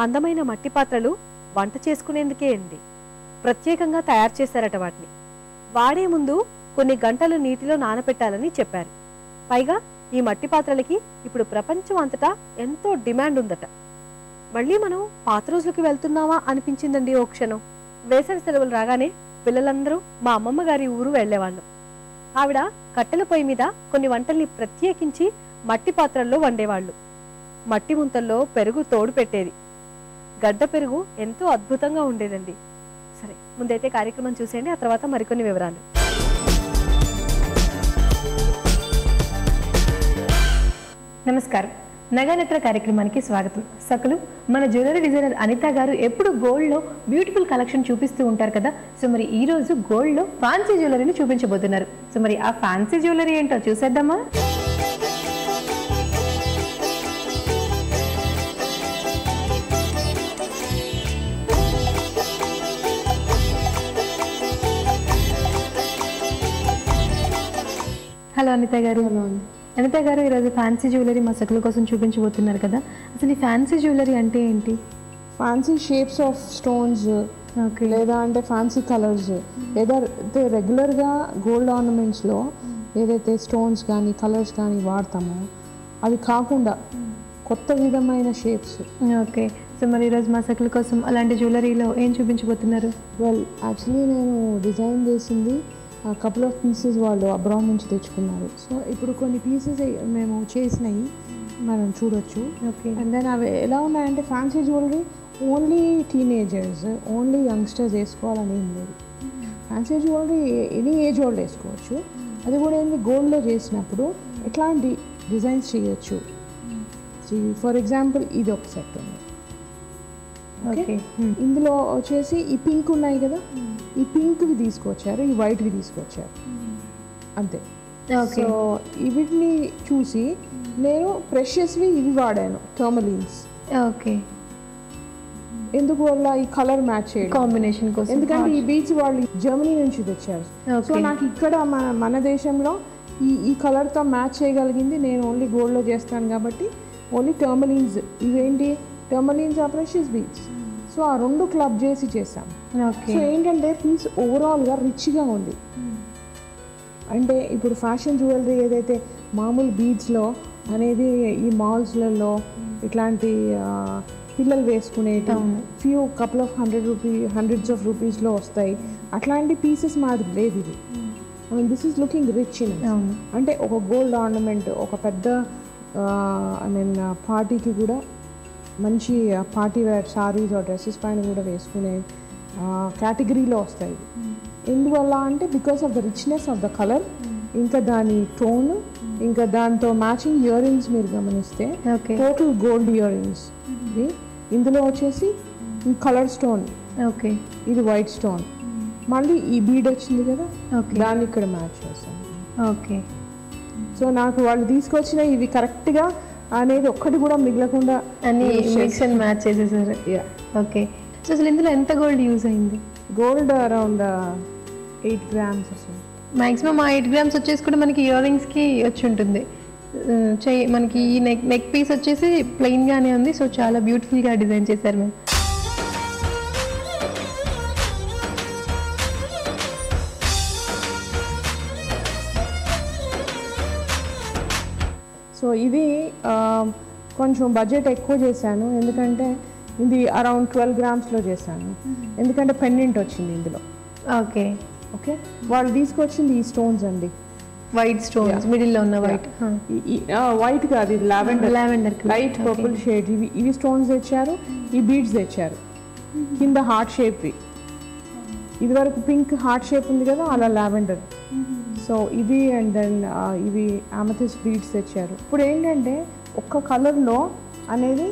అందమైన మట్టి పాత్రలు వంట చేసుకునేందుకే అండి. ప్రత్యేకంగా తయారు చేశారట వాటిని. వాడే ముందు కొన్ని గంటలు నీటిలో నానపెట్టాలని చెప్పారు. పైగా ఈ మట్టి పాత్రలకి ఇప్పుడు ప్రపంచం అంతటా ఎంతో డిమాండ్ ఉందట. మళ్ళీ మనం పాత రోజులకి వెళ్తున్నావా అనిపించిందండి ఓ క్షణం. వేసవి సెలవులు రాగానే పిల్లలందరూ మా అమ్మమ్మ గారి ఊరు వెళ్ళేవాళ్ళం ఆవిడ కట్టెల పొయ్యి మీద కొన్ని వంటల్ని ప్రత్యేకించి మట్టి పాత్రల్లో వండేవాళ్ళు. మట్టి ముంతల్లో పెరుగు తోడు పెట్టేది. గడ్డ పెరుగు ఎంతో అద్భుతంగా ఉండేదండి. సరే ముందైతే కార్యక్రమం చూసేయండి ఆ తర్వాత మరికొన్ని వివరాలు. నమస్కారం. నగానెత్ర కార్యక్రమానికి స్వాగతం. సకలు మన జ్యువెలరీ డిజైనర్ అనిత గారు ఎప్పుడు గోల్డ్లో బ్యూటిఫుల్ కలెక్షన్ చూపిస్తూ ఉంటారు కదా? సో మరి ఈ రోజు గోల్డ్లో ఫ్యాన్సీ జ్యువెలరీని చూపించబోతున్నారు. సో మరి ఆ ఫ్యాన్సీ జ్యువెలరీ ఏంటో చూసేద్దామా? హలో అనిత గారు. అనిత గారు ఈరోజు ఫ్యాన్సీ జ్యువెలరీ మా సకుల కోసం చూపించబోతున్నారు కదా. అసలు ఈ ఫ్యాన్సీ జ్యువెలరీ అంటే ఏంటి? ఫ్యాన్సీ షేప్స్ ఆఫ్ స్టోన్స్ లేదా అంటే ఫ్యాన్సీ కలర్స్ లేదా అయితే రెగ్యులర్గా గోల్డ్ ఆర్నమెంట్స్లో ఏదైతే స్టోన్స్ కానీ కలర్స్ కానీ వాడతామో అవి కాకుండా కొత్త విధమైన షేప్స్ ఓకే. సో మరి ఈరోజు మా సకుల కోసం అలాంటి జ్యువెలరీలో ఏం చూపించబోతున్నారు? వెల్ యాక్చువల్లీ నేను డిజైన్ చేసింది కపుల్ ఆఫ్ పీసెస్ వాళ్ళు అబ్రాడ్ నుంచి తెచ్చుకున్నారు. సో ఇప్పుడు కొన్ని పీసెస్ మేము చేసినవి మనం చూడొచ్చు. ఓకే అండ్ దెన్ అవి ఎలా ఉన్నాయంటే fancy jewellery only teenagers only youngsters వేసుకోవాలని ఏం లేదు. ఫ్యాన్సీ జ్యువెలరీ ఎనీ ఏజ్ వాళ్ళు వేసుకోవచ్చు. అది కూడా ఏంటి గోల్డ్లో చేసినప్పుడు ఎట్లాంటి డిజైన్స్ చేయొచ్చు. ఫర్ ఎగ్జాంపుల్ ఇది ఒక సెట్ ఉంది. ఓకే ఇందులో వచ్చేసి ఈ పింక్ ఉన్నాయి కదా? ఈ పింక్వి తీసుకొచ్చారు ఈ వైట్వి తీసుకొచ్చారు. అంతే. ఓకే సో వీటిని చూసి నేను ప్రెషియస్వి ఇవి వాడాను టర్మలీన్స్ ఓకే ఎందుకు వల్ల ఈ కలర్ మ్యాచ్ చేయడం? కాంబినేషన్ కోసం ఎందుకంటే ఈ బీచ్ వాళ్ళు జర్మనీ నుంచి తెచ్చారు. సో నాకు ఇక్కడ మన మన దేశంలో ఈ ఈ కలర్తో మ్యాచ్ చేయగలిగింది నేను ఓన్లీ గోల్డ్లో చేస్తాను కాబట్టి ఓన్లీ టర్మలీన్స్ ఇవేంటి? టర్మలీన్స్ ఆ ప్రెషియస్ బీచ్ సో ఆ రెండు క్లబ్ చేసి చేసాం సో ఏంటంటే పీస్ ఓవరాల్గా రిచ్గా ఉంది. అంటే ఇప్పుడు ఫ్యాషన్ జ్యువెలరీ ఏదైతే మామూలు బీచ్లో అనేది ఈ మాల్స్లలో ఇట్లాంటి ఆ, పిల్లలు వేసుకునేటి few couple of hundred rupee hundreds of రూపీస్లో వస్తాయి. అట్లాంటి పీసెస్ మాది లేదు ఇది. This is looking rich in అంటే ఒక గోల్డ్ ఆర్నమెంట్ ఒక పెద్ద ఐ మీన్ పార్టీకి కూడా మంచి పార్టీ వేర్ సారీస్ ఆ డ్రెస్సెస్ పైన కూడా వేసుకునే కేటగిరీలో వస్తాయి. ఇవి. ఎందువల్ల అంటే because of the richness of the colour ఇంకా దాని టోన్ ఇంకా దాంతో మ్యాచింగ్ ఇయర్ రింగ్స్ మీరు గమనిస్తే okay total gold earrings ఇది ఇందులో వచ్చేసి కలర్ స్టోన్ ఓకే ఇది వైట్ స్టోన్ మళ్ళీ ఈ బీడ్ వచ్చింది కదా ఓకే దాన్ని ఇక్కడ మ్యాచ్ చేస్తాను ఓకే సో నాకు వాళ్ళు తీసుకొచ్చిన ఇవి కరెక్ట్గా అనేది ఒక్కటి కూడా మిగలకుండా అన్ని మిక్స్ అండ్ మ్యాచ్ చేసేసారు ఓకే సో అసలు ఇందులో ఎంత గోల్డ్ యూజ్ అయింది? గోల్డ్ అరౌండ్ ఎయిట్ గ్రామ్స్ వస్తుంది మాక్సిమం ఆ ఎయిట్ గ్రామ్స్ వచ్చేసి కూడా మనకి ఇయర్ రింగ్స్కి వచ్చి ఉంటుంది. చెయ్యి మనకి ఈ నెక్ నెక్ పీస్ వచ్చేసి ప్లెయిన్గానే ఉంది. సో చాలా బ్యూటిఫుల్గా డిజైన్ చేశారు మేము సో ఇది కొంచెం బడ్జెట్ ఎక్కువ చేశాను. ఎందుకంటే ఇది అరౌండ్ ట్వెల్వ్ గ్రామ్స్లో చేశాను. ఎందుకంటే పెండెంట్ వచ్చింది ఇందులో. ఓకే. ఓకే? వాళ్ళు తీసుకొచ్చింది ఈ స్టోన్స్ అండి. వైట్ స్టోన్స్ మిడిల్లో ఉన్న వైట్ వైట్ కాదు ఇది lavender lavender light purple shade ఇవి ఇవి స్టోన్స్ తెచ్చారు ఈ బీడ్స్ తెచ్చారు. కింద హార్ట్ షేప్వి ఇది వరకు పింక్ హార్ట్ షేప్ ఉంది కదా అలా లావెండర్ సో ఇది అండ్ దెన్ ఇవి అమథిస్ బీడ్స్ తెచ్చారు. ఇప్పుడు ఏంటంటే ఒక్క కలర్లో అనేది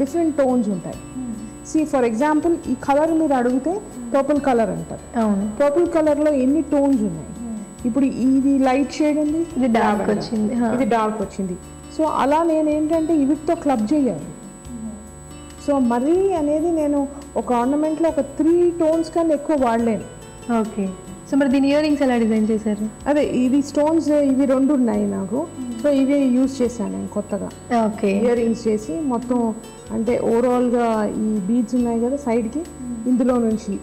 డిఫరెంట్ టోన్స్ ఉంటాయి. సి ఫర్ ఎగ్జాంపుల్ ఈ కలర్ మీరు అడిగితే పర్పుల్ కలర్ అంటారు. పర్పుల్ కలర్లో ఎన్ని టోన్స్ ఉన్నాయి? ఇప్పుడు ఇది లైట్ షేడ్ ఉంది ఇది డార్క్. వచ్చింది. ఇది డార్క్ వచ్చింది. సో అలా నేను ఏంటంటే వీటితో క్లబ్ చేయాలి. సో మరీ అనేది నేను ఒక ఆర్నమెంట్లో ఒక త్రీ టోన్స్ కన్నా ఎక్కువ వాడలేను. ఓకే. సో మరి దీని ఇయర్ రింగ్స్ ఎలా డిజైన్ చేశారు? అదే ఇది స్టోన్స్ ఇవి రెండు ఉన్నాయి నాకు. సో ఇవి యూజ్ చేశాను నేను కొత్తగా. ఓకే. ఇయర్ రింగ్స్ చేసి మొత్తం అంటే ఓవరాల్గా ఈ బీడ్స్ ఉన్నాయి కదా సైడ్కి ఇందులో నుంచి.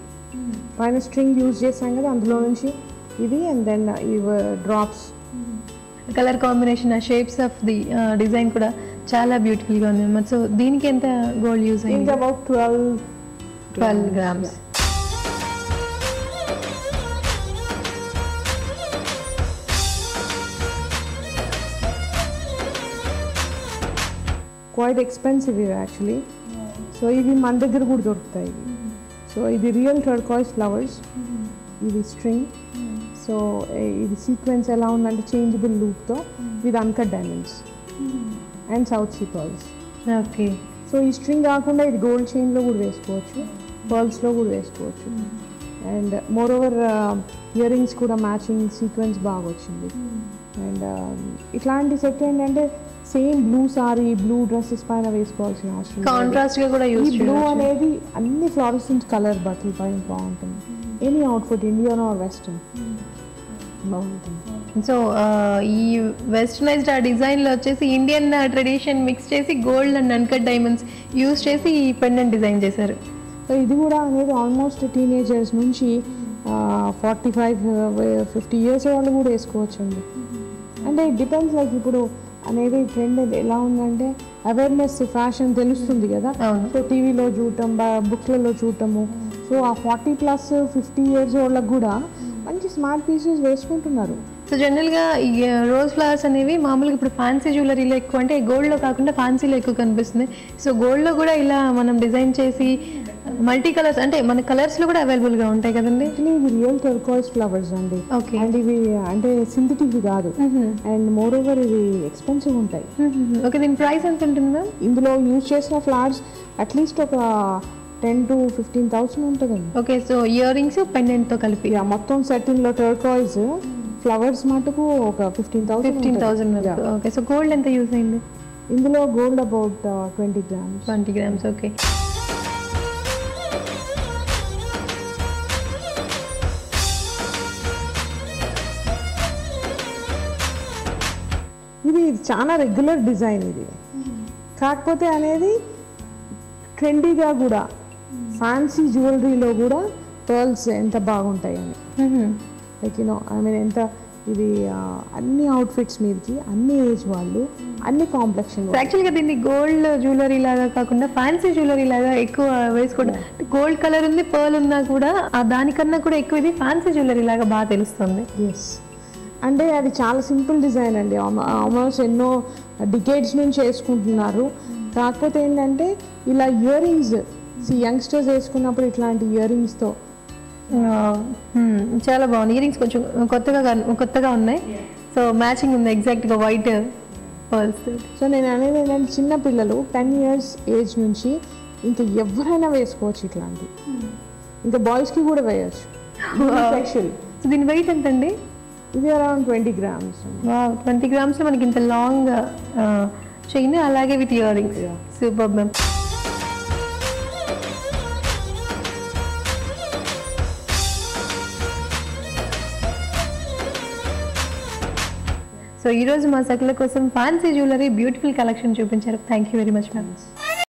పైన స్ట్రింగ్ యూజ్ చేశాం కదా అందులో నుంచి ఇది అండ్ దెన్ ఇవి డ్రాప్స్ కలర్ కాంబినేషన్ ఆ షేప్స్ ఆఫ్ ది డిజైన్ కూడా చాలా బ్యూటిఫుల్గా ఉంది. సో దీనికి ఎంత గోల్డ్ యూజ్ అయింది? About twelve twelve grams quite expensive ఇవి యాక్చువల్లీ సో ఇవి మన దగ్గర కూడా దొరుకుతాయి. సో ఇది రియల్ టర్కాయిస్ ఫ్లవర్స్ ఇది స్ట్రింగ్ సో ఇది సీక్వెన్స్ ఎలా ఉందంటే changeable లూప్తో with uncut diamonds and South Sea pearls okay so ఈ స్ట్రింగ్ కాకుండా ఇది గోల్డ్ చైన్లో కూడా వేసుకోవచ్చు. పర్ల్స్లో కూడా వేసుకోవచ్చు. And moreover earrings కూడా మ్యాచింగ్ సీక్వెన్స్ బాగా వచ్చింది. అండ్ ఇట్లాంటి సెట్ ఏంటంటే same blue sorry blue dresses పైన వేసుకోవాల్సిన అవసరం. కాంట్రాస్ట్గా కూడా యూజ్ బ్లూ అనేది అన్ని ఫ్లారెసెంట్ కలర్ బట్టల పైన బాగుంటుంది any outfit Indian or western బాగుంటుంది సో ఈ వెస్టర్నైజ్డ్ ఆ డిజైన్లో వచ్చేసి ఇండియన్ ట్రెడిషన్ మిక్స్ చేసి gold and uncut diamonds use చేసి ఈ పెండెంట్ డిజైన్ చేశారు. సో ఇది కూడా అనేది ఆల్మోస్ట్ టీనేజర్స్ నుంచి ఫార్టీ ఫైవ్ ఫిఫ్టీ ఇయర్స్ వాళ్ళు కూడా వేసుకోవచ్చు అండి అంటే ఇట్ డిపెండ్స్ లైక్ ఇప్పుడు అనేది ట్రెండ్ ఎలా ఉందంటే అవేర్నెస్ ఫ్యాషన్ తెలుస్తుంది కదా. సో టీవీలో చూడటం బుక్స్లలో చూడటము. సో ఆ ఫార్టీ ప్లస్ ఫిఫ్టీ ఇయర్స్ వాళ్ళకి కూడా మంచి స్మార్ట్ పీసెస్ వేసుకుంటున్నారు. సో జనరల్గా ఈ రోజ్ ఫ్లవర్స్ అనేవి మామూలుగా ఇప్పుడు ఫ్యాన్సీ జ్యువెలరీలో ఎక్కువ అంటే గోల్డ్లో కాకుండా ఫ్యాన్సీలో ఎక్కువ కనిపిస్తుంది. సో గోల్డ్లో కూడా ఇలా మనం డిజైన్ చేసి మల్టీ కలర్స్ అంటే మన కలర్స్లో కూడా అవైలబుల్గా ఉంటాయి కదండి? ఇవి రియల్ టర్కాయిస్ ఫ్లవర్స్ అండి. ఓకే అండ్ ఇవి అంటే సింథటిక్ కాదు. అండ్ మోర్ ఓవర్ ఇవి ఎక్స్పెన్సివ్ ఉంటాయి. ఓకే దీని ప్రైస్ ఎంత ఉంటుంది మ్యామ్? ఇందులో యూజ్ చేసిన ఫ్లవర్స్ అట్లీస్ట్ ఒక టెన్ టు ఫిఫ్టీన్ థౌసండ్ ఉంటుందండి. ఓకే సో ఇయర్ రింగ్స్ పెండెంట్తో కలిపి. ఇక మొత్తం సెట్టింగ్లో టర్కాయిస్ ఫ్లవర్స్ మటుకు ఒక fifteen thousand fifteen thousand okay so gold ఎంత యూజ్ అయింది? ఇందులో gold about twenty grams twenty grams okay ఇది చాలా రెగ్యులర్ డిజైన్ ఇది. కాకపోతే అనేది ట్రెండీగా కూడా ఫ్యాన్సీ జ్యువెలరీలో కూడా పర్ల్స్ ఎంత బాగుంటాయి అని. లైక్ యూనో ఐ మీన్ ఎంత ఇది అన్ని అవుట్ఫిట్స్ మీదకి అన్ని ఏజ్ వాళ్ళు అన్ని కాంప్లెక్షన్ యాక్చువల్గా దీన్ని గోల్డ్ జ్యువెలరీ లాగా కాకుండా ఫ్యాన్సీ జ్యువెలరీ లాగా ఎక్కువ వేసుకోవడం గోల్డ్ కలర్ ఉంది పర్ల్ ఉన్నా కూడా ఆ దానికన్నా కూడా ఎక్కువ ఇది ఫ్యాన్సీ జ్యువెలరీ లాగా బాగా తెలుస్తుంది. ఎస్ అంటే అది చాలా సింపుల్ డిజైన్ అండి. ఆల్మోస్ట్ ఎన్నో డికేడ్స్ నుంచి వేసుకుంటున్నారు. కాకపోతే ఏంటంటే ఇలా ఇయర్ రింగ్స్ యంగ్స్టర్స్ వేసుకున్నప్పుడు ఇట్లాంటి ఇయర్ రింగ్స్తో చాలా బాగుంది. ఇయరింగ్స్ కొంచెం కొత్తగా కొత్తగా ఉన్నాయి. సో మ్యాచింగ్ ఉంది ఎగ్జాక్ట్గా వైట్ పర్ల్స్ సో నేను అనేది ఏంటంటే చిన్న పిల్లలు టెన్ ఇయర్స్ ఏజ్ నుంచి ఇంకా ఎవరైనా వేసుకోవచ్చు ఇట్లాంటి. ఇంకా బాయ్స్కి కూడా వేయచ్చు. సో దీని వెయిట్ ఎంత అండి ఇది అరౌండ్ ట్వంటీ గ్రామ్స్. ట్వంటీ గ్రామ్స్లో మనకి ఇంత లాంగ్ చైన్ అలాగే with earrings. Super ma'am. So ఈరోజు మా సకుల కోసం ఫ్యాన్సీ జ్యువెలరీ బ్యూటిఫుల్ కలెక్షన్ చూపించారు. Thank you very much ma'am